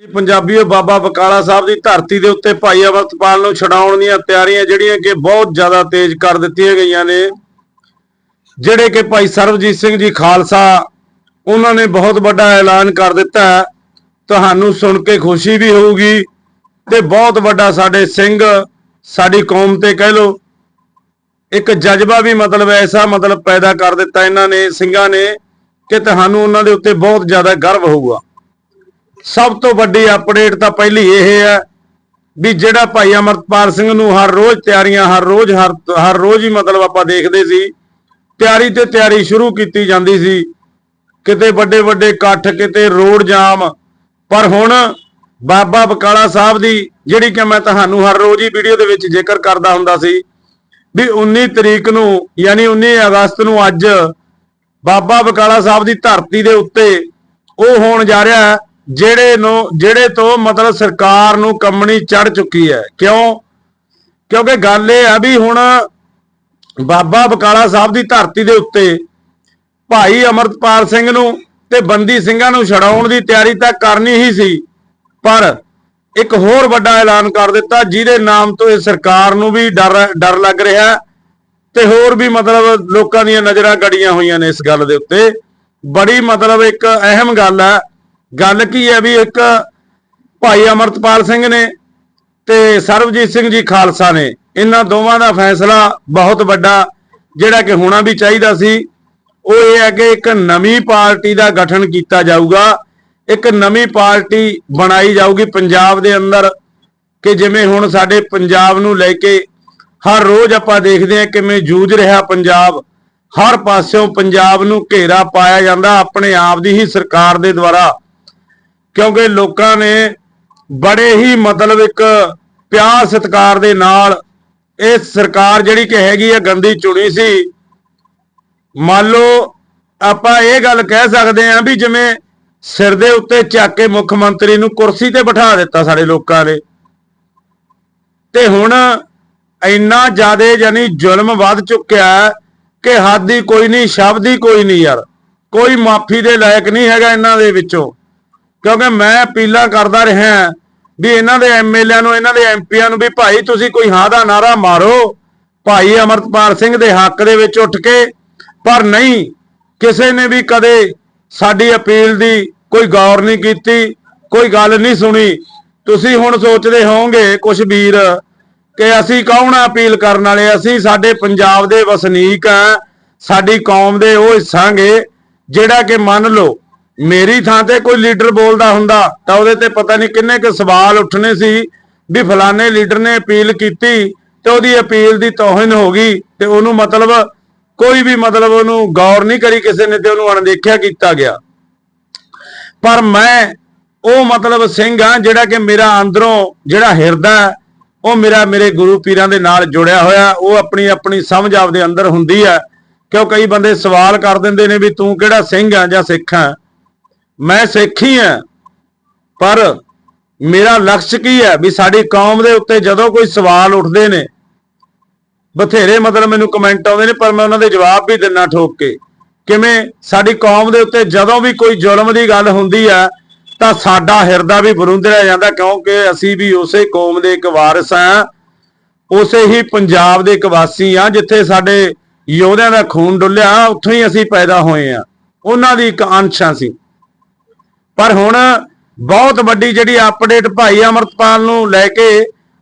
ਜੀ ਪੰਜਾਬੀਓ ਬਾਬਾ ਬਕਾਲਾ ਸਾਹਿਬ ਦੀ ਧਰਤੀ ਦੇ ਉੱਤੇ ਭਾਈ ਅਮਰਤਪਾਲ ਨੂੰ ਛਡਾਉਣ ਦੀਆਂ ਤਿਆਰੀਆਂ ਜਿਹੜੀਆਂ ਕਿ ਬਹੁਤ ਜ਼ਿਆਦਾ ਤੇਜ਼ ਕਰ ਦਿੱਤੀਆਂ ਗਈਆਂ ਨੇ, ਜਿਹੜੇ ਕਿ ਭਾਈ ਸਰਬਜੀਤ ਸਿੰਘ ਜੀ ਖਾਲਸਾ, ਉਹਨਾਂ ਨੇ ਬਹੁਤ ਵੱਡਾ ਐਲਾਨ ਕਰ ਦਿੱਤਾ ਤੁਹਾਨੂੰ ਸੁਣ ਕੇ ਖੁਸ਼ੀ ਵੀ ਹੋਊਗੀ ਤੇ ਬਹੁਤ ਵੱਡਾ ਸਾਡੇ ਸਿੰਘ, ਸਾਡੀ ਕੌਮ ਤੇ ਕਹਿ ਲੋ ਇੱਕ ਜਜ਼ਬਾ ਵੀ ਮਤਲਬ ਐਸਾ ਮਤਲਬ ਪੈਦਾ ਕਰ ਦਿੱਤਾ ਇਹਨਾਂ ਨੇ, ਸਿੰਘਾਂ ਨੇ, ਕਿ ਤੁਹਾਨੂੰ ਉਹਨਾਂ ਦੇ ਉੱਤੇ ਬਹੁਤ ਜ਼ਿਆਦਾ ਗਰਵ ਹੋਊਗਾ। ਸਭ ਤੋਂ ਵੱਡੀ ਅਪਡੇਟ ਤਾਂ ਪਹਿਲੀ ਇਹ ਹੈ ਵੀ ਜਿਹੜਾ ਭਾਈ ਅਮਰਤਪਾਲ ਸਿੰਘ ਨੂੰ ਹਰ ਰੋਜ਼ ਤਿਆਰੀਆਂ, ਹਰ ਰੋਜ਼, ਹਰ ਹਰ ਰੋਜ਼ ਹੀ ਮਤਲਬ ਆਪਾਂ ਦੇਖਦੇ ਸੀ, ਤਿਆਰੀ ਤੇ ਤਿਆਰੀ ਸ਼ੁਰੂ ਕੀਤੀ ਜਾਂਦੀ ਸੀ। ਕਿਤੇ ਵੱਡੇ ਵੱਡੇ ਇਕੱਠ, ਕਿਤੇ ਰੋਡ ਜਾਮ, ਪਰ ਹੁਣ ਬਾਬਾ ਬਕਾਲਾ ਸਾਹਿਬ ਦੀ ਜਿਹੜੀ ਕਿ ਮੈਂ ਤੁਹਾਨੂੰ ਹਰ ਰੋਜ਼ ਹੀ ਵੀਡੀਓ ਦੇ ਵਿੱਚ ਜ਼ਿਕਰ ਕਰਦਾ ਹੁੰਦਾ ਸੀ, ਵੀ 19 ਤਰੀਕ ਨੂੰ, ਯਾਨੀ 19 ਅਗਸਤ ਨੂੰ ਅੱਜ ਬਾਬਾ ਬਕਾਲਾ ਸਾਹਿਬ ਦੀ ਧਰਤੀ ਦੇ ਉੱਤੇ ਉਹ ਹੋਣ ਜਾ ਰਿਹਾ ਹੈ। ਜਿਹੜੇ ਨੂੰ, ਜਿਹੜੇ ਤੋਂ ਮਤਲਬ ਸਰਕਾਰ ਨੂੰ ਕੰਮਣੀ ਚੜ ਚੁੱਕੀ ਹੈ। ਕਿਉਂ? ਕਿਉਂਕਿ ਗੱਲ ਇਹ ਆ ਵੀ ਹੁਣ ਬਾਬਾ ਬਕਾਲਾ ਸਾਹਿਬ ਦੀ ਧਰਤੀ ਦੇ ਉੱਤੇ ਭਾਈ ਅਮਰਤਪਾਲ ਸਿੰਘ ਨੂੰ ਤੇ ਬੰਦੀ ਸਿੰਘਾਂ ਨੂੰ ਛਡਾਉਣ ਦੀ ਤਿਆਰੀ ਤਾਂ ਕਰਨੀ ਹੀ ਸੀ, ਪਰ ਇੱਕ ਹੋਰ ਵੱਡਾ ਐਲਾਨ ਕਰ ਦਿੱਤਾ, ਜਿਹਦੇ ਨਾਮ ਤੋਂ ਇਹ ਸਰਕਾਰ ਨੂੰ ਵੀ ਡਰ ਡਰ ਲੱਗ ਰਿਹਾ ਤੇ ਹੋਰ ਵੀ ਮਤਲਬ ਲੋਕਾਂ ਦੀਆਂ ਨਜ਼ਰਾਂ ਗੜੀਆਂ ਹੋਈਆਂ ਨੇ ਇਸ ਗੱਲ ਦੇ ਉੱਤੇ। ਬੜੀ ਮਤਲਬ ਇੱਕ ਅਹਿਮ ਗੱਲ ਹੈ ਗੱਲ ਕੀ ਹੈ ਵੀ ਇੱਕ ਭਾਈ ਅਮਰਤਪਾਲ ਸਿੰਘ ਨੇ ਤੇ ਸਰਬਜੀਤ ਸਿੰਘ ਜੀ ਖਾਲਸਾ ਨੇ, ਇਹਨਾਂ ਦੋਵਾਂ ਦਾ ਫੈਸਲਾ ਬਹੁਤ ਵੱਡਾ, ਜਿਹੜਾ ਕਿ ਹੋਣਾ ਵੀ ਚਾਹੀਦਾ ਸੀ। ਉਹ ਇਹ ਹੈ ਕਿ ਇੱਕ ਨਵੀਂ ਪਾਰਟੀ ਦਾ ਗਠਨ ਕੀਤਾ ਜਾਊਗਾ। ਇੱਕ ਨਵੀਂ ਪਾਰਟੀ ਬਣਾਈ ਜਾਊਗੀ ਪੰਜਾਬ ਦੇ ਅੰਦਰ, ਕਿ ਜਿਵੇਂ ਹੁਣ ਸਾਡੇ ਪੰਜਾਬ ਨੂੰ ਲੈ ਕੇ ਹਰ ਰੋਜ਼ ਆਪਾਂ ਦੇਖਦੇ ਹਾਂ ਕਿਵੇਂ ਜੂਝ ਰਿਹਾ ਪੰਜਾਬ। ਹਰ ਪਾਸਿਓਂ ਪੰਜਾਬ ਨੂੰ ਘੇਰਾ ਪਾਇਆ ਜਾਂਦਾ ਆਪਣੇ ਆਪ ਦੀ ਹੀ ਸਰਕਾਰ ਦੇ ਦੁਆਰਾ। ਕਿਉਂਕਿ ਲੋਕਾਂ ਨੇ ਬੜੇ ਹੀ ਮਤਲਬ ਇੱਕ ਪਿਆਰ ਸਤਿਕਾਰ ਦੇ ਨਾਲ ਇਹ ਸਰਕਾਰ ਜਿਹੜੀ ਕਿ ਹੈਗੀ ਆ ਗੰਦੀ ਚੁਣੀ ਸੀ। ਮੰਨ ਲਓ ਆਪਾਂ ਇਹ ਗੱਲ ਕਹਿ ਸਕਦੇ ਹਾਂ ਵੀ ਜਿਵੇਂ ਸਿਰ ਦੇ ਉੱਤੇ ਚੱਕ ਕੇ ਮੁੱਖ ਮੰਤਰੀ ਨੂੰ ਕੁਰਸੀ ਤੇ ਬਿਠਾ ਦਿੱਤਾ ਸਾਡੇ ਲੋਕਾਂ ਨੇ। ਤੇ ਹੁਣ ਇੰਨਾ ਜ਼ਿਆਦਾ ਯਾਨੀ ਜ਼ੁਲਮ ਵੱਧ ਚੁੱਕਿਆ ਕਿ ਹੱਦ ਦੀ ਕੋਈ ਨਹੀਂ, ਸ਼ਬਦ ਹੀ ਕੋਈ ਨਹੀਂ ਯਾਰ। ਕੋਈ ਮਾਫੀ ਦੇ ਲਾਇਕ ਨਹੀਂ ਹੈਗਾ ਇਹਨਾਂ ਦੇ ਵਿੱਚੋਂ। ਕਿਉਂਕਿ ਮੈਂ ਅਪੀਲਾਂ ਕਰਦਾ ਰਿਹਾ ਵੀ ਇਹਨਾਂ ਦੇ ਐਮਐਲਏ ਨੂੰ, ਇਹਨਾਂ ਦੇ ਐਮਪੀਆਂ ਨੂੰ ਵੀ ਭਾਈ ਤੁਸੀਂ ਕੋਈ ਹਾਂ ਦਾ ਨਾਰਾ ਮਾਰੋ। ਭਾਈ ਅਮਰਤਪਾਲ ਸਿੰਘ ਦੇ ਹੱਕ ਦੇ ਵਿੱਚ ਉੱਠ ਕੇ, ਪਰ ਨਹੀਂ, ਕਿਸੇ ਨੇ ਵੀ ਕਦੇ ਸਾਡੀ ਅਪੀਲ ਦੀ ਕੋਈ ਗੌਰ ਨਹੀਂ ਕੀਤੀ, ਕੋਈ ਗੱਲ ਨਹੀਂ ਸੁਣੀ। ਤੁਸੀਂ ਹੁਣ ਸੋਚਦੇ ਹੋਵੋਗੇ ਕੁਝ ਵੀਰ, ਕਿ ਅਸੀਂ ਕੌਣ ਆ ਅਪੀਲ ਕਰਨ ਵਾਲੇ? ਅਸੀਂ ਸਾਡੇ ਪੰਜਾਬ ਦੇ ਵਸਨੀਕ ਆ, ਸਾਡੀ ਕੌਮ ਦੇ ਉਹ ਹਿੱਸਾਂਗੇ ਜਿਹੜਾ ਕਿ ਮੰਨ ਲਓ ਮੇਰੀ ਥਾਂ ਤੇ ਕੋਈ ਲੀਡਰ ਬੋਲਦਾ ਹੁੰਦਾ ਤਾਂ ਉਹਦੇ ਤੇ ਪਤਾ ਨਹੀਂ ਕਿੰਨੇ ਕੁ ਸਵਾਲ ਉੱਠਣੇ ਸੀ ਵੀ ਫਲਾਣੇ ਲੀਡਰ ਨੇ ਅਪੀਲ ਕੀਤੀ ਤੇ ਉਹਦੀ ਅਪੀਲ ਦੀ ਤੋਹਨ ਹੋ ਗਈ ਤੇ ਉਹਨੂੰ ਮਤਲਬ ਕੋਈ ਵੀ ਮਤਲਬ ਉਹਨੂੰ ਗੌਰ ਨਹੀਂ ਕਰੀ ਕਿਸੇ ਨੇ ਤੇ ਉਹਨੂੰ ਅਣਦੇਖਿਆ ਕੀਤਾ ਗਿਆ। ਪਰ ਮੈਂ ਉਹ ਮਤਲਬ ਸਿੰਘ ਆ ਜਿਹੜਾ ਕਿ ਮੇਰਾ ਅੰਦਰੋਂ ਜਿਹੜਾ ਹਿਰਦਾ ਉਹ ਮੇਰਾ ਮੇਰੇ ਗੁਰੂ ਪੀਰਾਂ ਦੇ ਨਾਲ ਜੁੜਿਆ ਹੋਇਆ, ਉਹ ਆਪਣੀ ਆਪਣੀ ਸਮਝ ਆਪਦੇ ਅੰਦਰ ਹੁੰਦੀ ਹੈ। ਕਿਉਂ ਕਈ ਬੰਦੇ ਸਵਾਲ ਕਰ ਦਿੰਦੇ ਨੇ ਵੀ ਤੂੰ ਕਿਹੜਾ ਸਿੰਘ ਆ ਜਾਂ ਸਿੱਖ ਆ ਮੈਂ ਸਿੱਖ ਹੀ ਹਾਂ ਪਰ ਮੇਰਾ ਲਕਸ਼ ਕੀ ਹੈ ਵੀ ਸਾਡੀ ਕੌਮ ਦੇ ਉੱਤੇ ਜਦੋਂ ਕੋਈ ਸਵਾਲ ਉੱਠਦੇ ਨੇ, ਬਥੇਰੇ ਮਤਲਬ ਮੈਨੂੰ ਕਮੈਂਟ ਆਉਂਦੇ ਨੇ, ਪਰ ਮੈਂ ਉਹਨਾਂ ਦੇ ਜਵਾਬ ਵੀ ਦਿੰਨਾ ਠੋਕ ਕੇ, ਕਿਵੇਂ ਸਾਡੀ ਕੌਮ ਦੇ ਉੱਤੇ ਜਦੋਂ ਵੀ ਕੋਈ ਜ਼ੁਲਮ ਦੀ ਗੱਲ ਹੁੰਦੀ ਆ, ਤਾਂ ਸਾਡਾ ਹਿਰਦਾ ਵੀ ਬਰੁੰਦਰਿਆ ਜਾਂਦਾ, ਕਿਉਂਕਿ ਅਸੀਂ ਵੀ ਉਸੇ ਕੌਮ ਦੇ ਇੱਕ ਵਾਰਿਸ ਆ, ਉਸੇ ਹੀ ਪੰਜਾਬ ਦੇ ਇੱਕ ਵਾਸੀ ਆ, ਜਿੱਥੇ ਸਾਡੇ ਯੋਧਿਆਂ ਦਾ ਖੂਨ ਡੁੱਲਿਆ, ਉੱਥੋਂ ਹੀ ਅਸੀਂ ਪੈਦਾ ਹੋਏ ਆ, ਉਹਨਾਂ ਦੀ ਇੱਕ ਅੰਸ਼ ਆ ਸੀ ਪਰ ਹੁਣ ਬਹੁਤ ਵੱਡੀ ਜਿਹੜੀ ਅਪਡੇਟ ਭਾਈ ਅਮਰਤਪਾਲ ਨੂੰ ਲੈ ਕੇ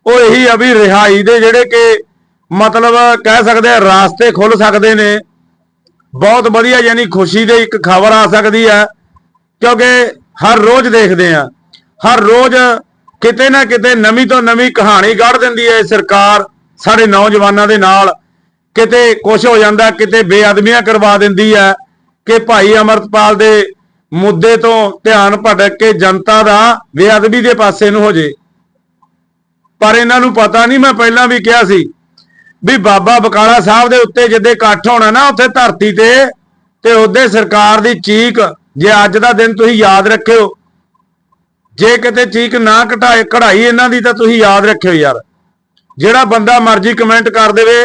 ਉਹ ਇਹੀ ਆ ਵੀ ਰਿਹਾਈ ਦੇ ਜਿਹੜੇ ਕਿ ਮਤਲਬ ਕਹਿ ਸਕਦੇ ਆ ਰਾਸਤੇ ਖੁੱਲ ਸਕਦੇ ਨੇ। ਬਹੁਤ ਵਧੀਆ ਯਾਨੀ ਖੁਸ਼ੀ ਦੇ ਇੱਕ ਖਬਰ ਆ ਸਕਦੀ ਹੈ ਕਿਉਂਕਿ ਹਰ ਰੋਜ਼ ਦੇਖਦੇ ਆ। ਹਰ ਰੋਜ਼ ਕਿਤੇ ਨਾ ਕਿਤੇ ਨਵੀਂ ਤੋਂ ਨਵੀਂ ਕਹਾਣੀ ਗੜ ਦਿੰਦੀ ਹੈ ਸਰਕਾਰ ਸਾਡੇ ਨੌਜਵਾਨਾਂ ਦੇ ਨਾਲ। ਕਿਤੇ ਕੁਝ ਹੋ ਜਾਂਦਾ, ਕਿਤੇ ਬੇਅਦਮੀਆਂ ਕਰਵਾ ਦਿੰਦੀ ਹੈ ਕਿ ਭਾਈ ਅਮਰਤਪਾਲ ਦੇ ਮੁੱਦੇ ਤੋਂ ਧਿਆਨ ਭਟਕ ਕੇ ਜਨਤਾ ਦਾ ਬੇਅਦਬੀ ਦੇ ਪਾਸੇ ਨੂੰ ਹੋ ਜੇ। ਪਰ ਇਹਨਾਂ ਨੂੰ ਪਤਾ ਨਹੀਂ, ਮੈਂ ਪਹਿਲਾਂ ਵੀ ਕਿਹਾ ਸੀ ਵੀ ਬਾਬਾ ਬਕਾਲਾ ਸਾਹਿਬ ਦੇ ਉੱਤੇ ਜਿੱਦੇ ਇਕੱਠ ਹੋਣਾ ਨਾ, ਉੱਥੇ ਧਰਤੀ ਤੇ ਤੇ ਉਹਦੇ ਸਰਕਾਰ ਦੀ ਚੀਕ, ਜੇ ਅੱਜ ਦਾ ਦਿਨ ਤੁਸੀਂ ਯਾਦ ਰੱਖਿਓ, ਜੇ ਕਿਤੇ ਚੀਕ ਨਾ ਘਟਾਏ ਕਢਾਈ ਇਹਨਾਂ ਦੀ ਤਾਂ ਤੁਸੀਂ ਯਾਦ ਰੱਖਿਓ ਯਾਰ। ਜਿਹੜਾ ਬੰਦਾ ਮਰਜ਼ੀ ਕਮੈਂਟ ਕਰ ਦੇਵੇ,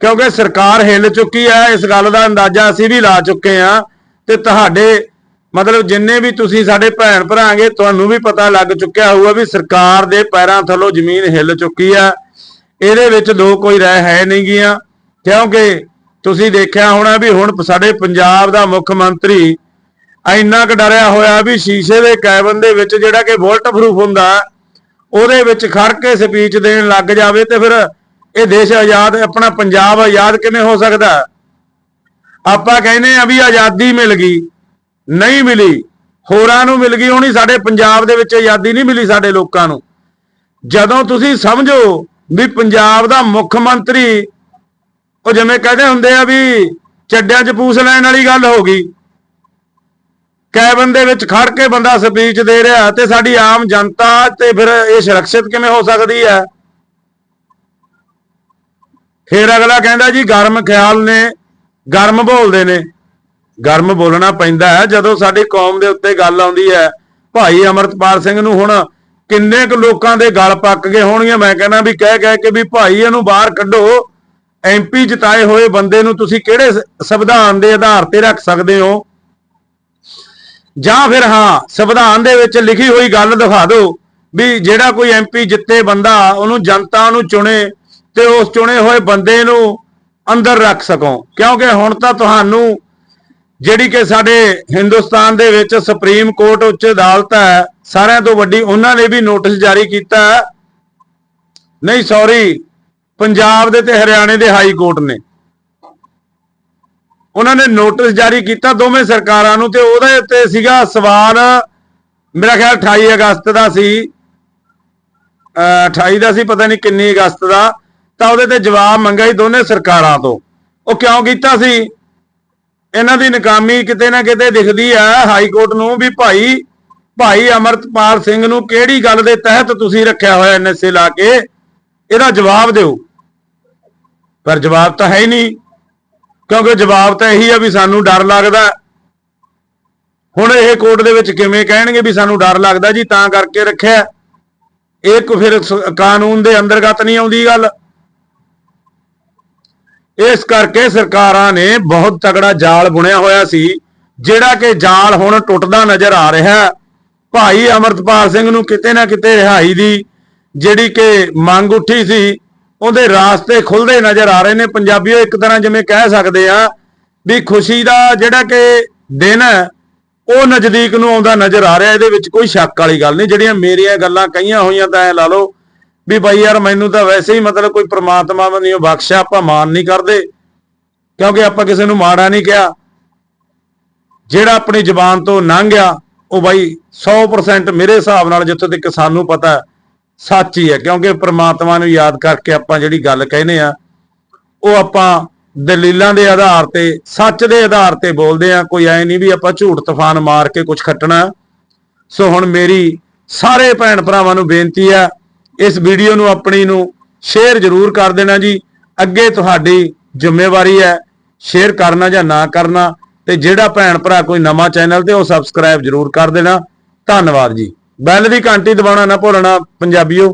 ਕਿਉਂਕਿ ਸਰਕਾਰ ਹਿੱਲ ਚੁੱਕੀ ਹੈ, ਇਸ ਗੱਲ ਦਾ ਅੰਦਾਜ਼ਾ ਅਸੀਂ ਵੀ ਲਾ ਚੁੱਕੇ ਆ ਤੇ ਤੁਹਾਡੇ ਮਤਲਬ ਜਿੰਨੇ ਵੀ ਤੁਸੀਂ ਸਾਡੇ ਭੈਣ ਭਰਾਂਗੇ, ਤੁਹਾਨੂੰ ਵੀ ਪਤਾ ਲੱਗ ਚੁੱਕਿਆ ਹੋਊਗਾ ਵੀ ਸਰਕਾਰ ਦੇ ਪੈਰਾਂ ਥੱਲੋਂ ਜ਼ਮੀਨ ਹਿੱਲ ਚੁੱਕੀ ਆ। ਇਹਦੇ ਵਿੱਚ ਦੋ ਕੋਈ ਰਹਿ ਹੈ ਨਹੀਂ ਗੀਆਂ। ਕਿਉਂਕਿ ਤੁਸੀਂ ਦੇਖਿਆ ਹੋਣਾ ਵੀ ਹੁਣ ਸਾਡੇ ਪੰਜਾਬ ਦਾ ਮੁੱਖ ਮੰਤਰੀ ਇੰਨਾ ਕੁ ਡਰਿਆ ਹੋਇਆ ਵੀ ਸ਼ੀਸ਼ੇ ਦੇ ਕੈਬਨ ਦੇ ਵਿੱਚ ਜਿਹੜਾ ਕਿ ਬੁਲਟ ਪ੍ਰੂਫ ਹੁੰਦਾ, ਉਹਦੇ ਵਿੱਚ ਖੜ ਕੇ ਸਪੀਚ ਦੇਣ ਲੱਗ ਜਾਵੇ ਤੇ ਫਿਰ ਇਹ ਦੇਸ਼ ਆਜ਼ਾਦ, ਆਪਣਾ ਪੰਜਾਬ ਆਜ਼ਾਦ ਕਿਵੇਂ ਹੋ ਸਕਦਾ? ਆਪਾਂ ਕਹਿੰਦੇ ਆ ਵੀ ਆਜ਼ਾਦੀ ਮਿਲ ਗਈ। ਨਹੀਂ ਮਿਲੀ। ਹੋਰਾਂ ਨੂੰ ਮਿਲ ਗਈ, ਹੋਣੀ ਸਾਡੇ ਪੰਜਾਬ ਦੇ ਵਿੱਚ ਆਜ਼ਾਦੀ ਨਹੀਂ ਮਿਲੀ ਸਾਡੇ ਲੋਕਾਂ ਨੂੰ। ਜਦੋਂ ਤੁਸੀਂ ਸਮਝੋ ਵੀ ਪੰਜਾਬ ਦਾ ਮੁੱਖ ਮੰਤਰੀ, ਉਹ ਜਿਵੇਂ ਕਹਿੰਦੇ ਹੁੰਦੇ ਆ ਵੀ ਚੱਡਿਆਂ 'ਚ ਪੂਸ ਲੈਣ ਵਾਲੀ ਗੱਲ ਹੋ ਗਈ। ਕੈਬਨ ਦੇ ਵਿੱਚ ਖੜ ਕੇ ਬੰਦਾ ਸਪੀਚ ਦੇ ਰਿਹਾ ਤੇ ਸਾਡੀ ਆਮ ਜਨਤਾ ਤੇ ਫਿਰ ਇਹ ਸੁਰੱਖਿਅਤ ਕਿਵੇਂ ਹੋ ਸਕਦੀ ਹੈ? ਫਿਰ ਅਗਲਾ ਕਹਿੰਦਾ ਜੀ ਗਰਮ ਖਿਆਲ ਨੇ, ਗਰਮ ਬੋਲਦੇ ਨੇ। ਗਰਮ ਬੋਲਣਾ ਪੈਂਦਾ ਹੈ। ਜਦੋਂ ਸਾਡੀ ਕੌਮ ਦੇ ਉੱਤੇ ਗੱਲ ਆਉਂਦੀ ਹੈ, ਭਾਈ ਅਮਰਤਪਾਲ ਸਿੰਘ ਨੂੰ ਹੁਣ ਕਿੰਨੇ ਕੁ ਲੋਕਾਂ ਦੇ ਗਲ ਪੱਕ ਗਏ ਹੋਣਗੀਆਂ? ਮੈਂ ਕਹਿੰਦਾ ਵੀ ਕਹਿ ਕਹਿ ਕੇ ਵੀ ਭਾਈ ਇਹਨੂੰ ਬਾਹਰ ਕੱਢੋ। ਐਮਪੀ ਜਿਤਾਏ ਹੋਏ ਬੰਦੇ ਨੂੰ ਤੁਸੀਂ ਕਿਹੜੇ ਸੰਵਿਧਾਨ ਦੇ ਆਧਾਰ ਤੇ ਰੱਖ ਸਕਦੇ ਹੋ? ਜਾਂ ਫਿਰ ਹਾਂ, ਸੰਵਿਧਾਨ ਦੇ ਵਿੱਚ ਲਿਖੀ ਹੋਈ ਗੱਲ ਦਿਖਾ ਦਿਓ ਵੀ ਜਿਹੜਾ ਕੋਈ ਐਮਪੀ ਜਿੱਤੇ ਬੰਦਾ, ਉਹਨੂੰ ਜਨਤਾ ਨੂੰ ਚੁਣੇ ਤੇ ਉਸ ਚੁਣੇ ਹੋਏ ਬੰਦੇ ਨੂੰ ਅੰਦਰ ਰੱਖ ਸਕੋ। ਕਿਉਂਕਿ ਹੁਣ ਤਾਂ ਤੁਹਾਨੂੰ ਜਿਹੜੀ ਕਿ ਸਾਡੇ ਹਿੰਦੁਸਤਾਨ ਦੇ ਵਿੱਚ ਸੁਪਰੀਮ ਕੋਰਟ ਉੱਚ ਅਦਾਲਤ ਹੈ, ਸਾਰਿਆਂ ਤੋਂ ਵੱਡੀ ਉਹਨਾਂ ਨੇ ਵੀ ਨੋਟਿਸ ਜਾਰੀ ਕੀਤਾ ਨਹੀਂ ਸੌਰੀ ਪੰਜਾਬ ਦੇ ਤੇ ਹਰਿਆਣੇ ਦੇ ਹਾਈ ਕੋਰਟ ਨੇ। ਉਹਨਾਂ ਨੇ ਨੋਟਿਸ ਜਾਰੀ ਕੀਤਾ ਦੋਵੇਂ ਸਰਕਾਰਾਂ ਨੂੰ ਤੇ ਉਹਦੇ ਉੱਤੇ ਸੀਗਾ ਸਵਾਲ, ਮੇਰਾ ਖਿਆਲ 28 ਅਗਸਤ ਦਾ ਸੀ। ਅਹ 28 ਦਾ ਸੀ, ਪਤਾ ਨਹੀਂ ਕਿੰਨੀ ਅਗਸਤ ਦਾ। ਤਾਂ ਉਹਦੇ ਤੇ ਜਵਾਬ ਮੰਗਿਆ ਸੀ ਦੋਨੇ ਸਰਕਾਰਾਂ ਤੋਂ। ਉਹ ਕਿਉਂ ਕੀਤਾ ਸੀ? ਇਹਨਾਂ ਦੀ ਨਕਾਮੀ ਕਿਤੇ ਨਾ ਕਿਤੇ ਦਿਖਦੀ ਆ ਹਾਈ ਕੋਰਟ ਨੂੰ ਵੀ ਭਾਈ ਭਾਈ ਅਮਰਤਪਾਲ ਸਿੰਘ ਨੂੰ ਕਿਹੜੀ ਗੱਲ ਦੇ ਤਹਿਤ ਤੁਸੀਂ ਰੱਖਿਆ ਹੋਇਆ ਐਨਐਸਏ ਲਾ ਕੇ? ਇਹਦਾ ਜਵਾਬ ਦਿਓ। ਪਰ ਜਵਾਬ ਤਾਂ ਹੈ ਹੀ ਨਹੀਂ, ਕਿਉਂਕਿ ਜਵਾਬ ਤਾਂ ਇਹੀ ਆ ਵੀ ਸਾਨੂੰ ਡਰ ਲੱਗਦਾ। ਹੁਣ ਇਹ ਕੋਰਟ ਦੇ ਵਿੱਚ ਕਿਵੇਂ ਕਹਿਣਗੇ ਵੀ ਸਾਨੂੰ ਡਰ ਲੱਗਦਾ ਜੀ, ਤਾਂ ਕਰਕੇ ਰੱਖਿਆ। ਇਹ ਕੋ ਫਿਰ ਕਾਨੂੰਨ ਦੇ ਅੰਤਰਗਤ ਨਹੀਂ ਆਉਂਦੀ ਗੱਲ। ਇਸ ਕਰਕੇ ਸਰਕਾਰਾਂ ਨੇ ਬਹੁਤ ਤਗੜਾ ਜਾਲ ਬੁਣਿਆ ਹੋਇਆ ਸੀ, ਜਿਹੜਾ ਕਿ ਜਾਲ ਹੁਣ ਟੁੱਟਦਾ ਨਜ਼ਰ ਆ ਰਿਹਾ ਹੈ। ਭਾਈ ਅਮਰਤਪਾਲ ਸਿੰਘ ਨੂੰ ਕਿਤੇ ਨਾ ਕਿਤੇ ਰਿਹਾਈ ਦੀ ਜਿਹੜੀ ਕਿ ਮੰਗ ਉੱਠੀ ਸੀ, ਉਹਦੇ ਰਾਸਤੇ ਖੁੱਲਦੇ ਨਜ਼ਰ ਆ ਰਹੇ ਨੇ। ਪੰਜਾਬੀਓ, ਇੱਕ ਤਰ੍ਹਾਂ ਜਿਵੇਂ ਕਹਿ ਸਕਦੇ ਆ ਵੀ ਖੁਸ਼ੀ ਦਾ ਜਿਹੜਾ ਕਿ ਦਿਨ ਹੈ, ਉਹ ਨਜ਼ਦੀਕ ਨੂੰ ਆਉਂਦਾ ਨਜ਼ਰ ਆ ਰਿਹਾ। ਇਹਦੇ ਵਿੱਚ ਕੋਈ ਸ਼ੱਕ ਵਾਲੀ ਗੱਲ ਨਹੀਂ। ਜਿਹੜੀਆਂ ਮੇਰੀਆਂ ਗੱਲਾਂ ਕਹੀਆਂ ਹੋਈਆਂ ਤਾਂ ਐ ਲਾ ਲਓ ਵੀ ਬਾਈ ਯਾਰ ਮੈਨੂੰ ਤਾਂ ਵੈਸੇ ਹੀ ਮਤਲਬ ਕੋਈ ਪ੍ਰਮਾਤਮਾ ਨਹੀਂ ਬਖਸ਼ਿਆ, ਆਪਾਂ ਮਾਨ ਨਹੀਂ ਕਰਦੇ। ਕਿਉਂਕਿ ਆਪਾਂ ਕਿਸੇ ਨੂੰ ਮਾੜਾ ਨਹੀਂ ਕਿਹਾ। ਜਿਹੜਾ ਆਪਣੀ ਜ਼ੁਬਾਨ ਤੋਂ ਲੰਘ ਗਿਆ, ਉਹ ਬਾਈ 100% ਮੇਰੇ ਹਿਸਾਬ ਨਾਲ ਜਿੱਥੋਂ ਤੱਕ ਸਾਨੂੰ ਪਤਾ ਸੱਚ ਹੀ ਹੈ। ਕਿਉਂਕਿ ਪ੍ਰਮਾਤਮਾ ਨੂੰ ਯਾਦ ਕਰਕੇ ਆਪਾਂ ਜਿਹੜੀ ਗੱਲ ਕਹਿੰਦੇ ਆ ਉਹ ਆਪਾਂ ਦਲੀਲਾਂ ਦੇ ਆਧਾਰ ਤੇ, ਸੱਚ ਦੇ ਆਧਾਰ ਤੇ ਬੋਲਦੇ ਆ ਕੋਈ ਐ ਨਹੀਂ ਵੀ ਆਪਾਂ ਝੂਠ ਤੂਫਾਨ ਮਾਰ ਕੇ ਕੁਝ ਖੱਟਣਾ। ਸੋ ਹੁਣ ਮੇਰੀ ਸਾਰੇ ਭੈਣ ਭਰਾਵਾਂ ਨੂੰ ਬੇਨਤੀ ਆ ਇਸ ਵੀਡੀਓ ਨੂੰ ਆਪਣੀ ਨੂੰ ਸ਼ੇਅਰ ਜ਼ਰੂਰ ਕਰ ਦੇਣਾ ਜੀ। ਅੱਗੇ ਤੁਹਾਡੀ ਜ਼ਿੰਮੇਵਾਰੀ ਹੈ ਸ਼ੇਅਰ ਕਰਨਾ ਜਾਂ ਨਾ ਕਰਨਾ ਤੇ ਜਿਹੜਾ ਭੈਣ ਭਰਾ ਕੋਈ ਨਵਾਂ ਚੈਨਲ ਤੇ ਉਹ ਸਬਸਕ੍ਰਾਈਬ ਜ਼ਰੂਰ ਕਰ ਦੇਣਾ। ਧੰਨਵਾਦ ਜੀ। ਬੈਲ ਦੀ ਘੰਟੀ ਦਬਾਉਣਾ ਨਾ ਭੁੱਲਣਾ ਪੰਜਾਬੀਓ।